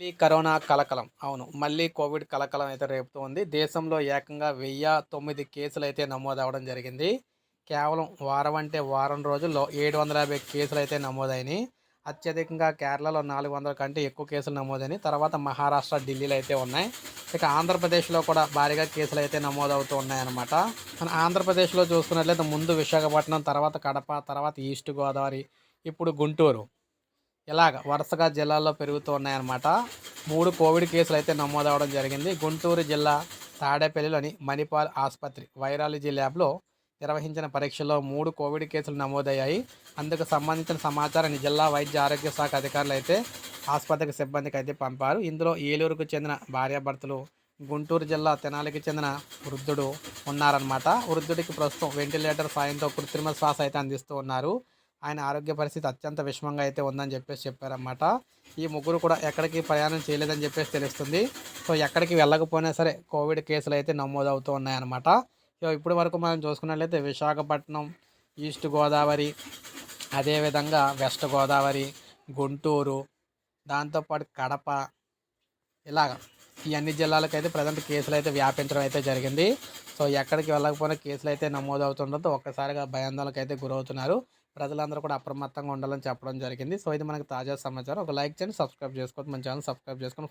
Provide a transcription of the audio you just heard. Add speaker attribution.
Speaker 1: మళ్ళీ కరోనా కలకలం. అవును. మళ్ళీ కోవిడ్ కలకలం అయితే రేపుతోంది దేశంలో ఏకంగా వెయ్యి తొమ్మిది కేసులు అయితే నమోదు అవ్వడం జరిగింది. కేవలం వారం అంటే వారం రోజుల్లో ఏడు వందల యాభై కేసులు అయితే నమోదైనాయి. అత్యధికంగా కేరళలో నాలుగు వందల కంటే ఎక్కువ కేసులు నమోదైనాయి. తర్వాత మహారాష్ట్ర ఢిల్లీలో అయితే ఉన్నాయి. ఇక ఆంధ్రప్రదేశ్లో కూడా భారీగా కేసులు అయితే నమోదవుతూ ఉన్నాయన్నమాట. మన ఆంధ్రప్రదేశ్లో చూసుకున్నట్లయితే ముందు విశాఖపట్నం తర్వాత కడప తర్వాత ఈస్ట్ గోదావరి ఇప్పుడు గుంటూరు. ఇలాగ వరుసగా జిల్లాల్లో పెరుగుతూ ఉన్నాయన్నమాట. మూడు కోవిడ్ కేసులు అయితే నమోదవడం జరిగింది. గుంటూరు జిల్లా తాడేపల్లిలోని మణిపాల్ ఆసుపత్రి వైరాలజీ ల్యాబ్లో నిర్వహించిన పరీక్షల్లో మూడు కోవిడ్ కేసులు నమోదయ్యాయి. అందుకు సంబంధించిన సమాచారాన్ని జిల్లా వైద్య ఆరోగ్య శాఖ అధికారులు అయితే ఆసుపత్రికి సిబ్బందికి అయితే పంపారు. ఇందులో ఏలూరుకు చెందిన భార్యాభర్తలు గుంటూరు జిల్లా తెనాలికి చెందిన వృద్ధుడు ఉన్నారనమాట వృద్ధుడికి ప్రస్తుతం వెంటిలేటర్ సాయంతో కృత్రిమ శ్వాస అయితే అందిస్తూ ఉన్నారు. ఆయన ఆరోగ్య పరిస్థితి అత్యంత విషమంగా అయితే ఉందని చెప్పేసి చెప్పారన్నమాట. ఈ ముగ్గురు కూడా ఎక్కడికి ప్రయాణం చేయలేదని చెప్పేసి తెలుస్తుంది. సో ఎక్కడికి వెళ్ళకపోయినా సరే కోవిడ్ కేసులు అయితే నమోదవుతూ ఉన్నాయన్నమాట. సో ఇప్పటి వరకు మనం చూసుకున్నట్లయితే విశాఖపట్నం ఈస్ట్ గోదావరి అదేవిధంగా వెస్ట్ గోదావరి గుంటూరు దాంతోపాటు కడప ఇలాగ ఈ అన్ని జిల్లాలకైతే ప్రజెంట్ కేసులు అయితే వ్యాపించడం అయితే జరిగింది. సో ఎక్కడికి వెళ్ళకపోయినా కేసులు అయితే నమోదవుతుండటంతో ఒక్కసారిగా భయాందోళనకు అయితే గురవుతున్నారు. ప్రజలందరూ కూడా అప్రమత్తంగా ఉండాలని చెప్పడం జరిగింది. సో ఇది మనకు తాజా సమాచారం. ఒక లైక్ చేయండి సబ్స్క్రైబ్ చేసుకోవద్దు మన ఛానల్ సబ్స్క్రైబ్ చేసుకొని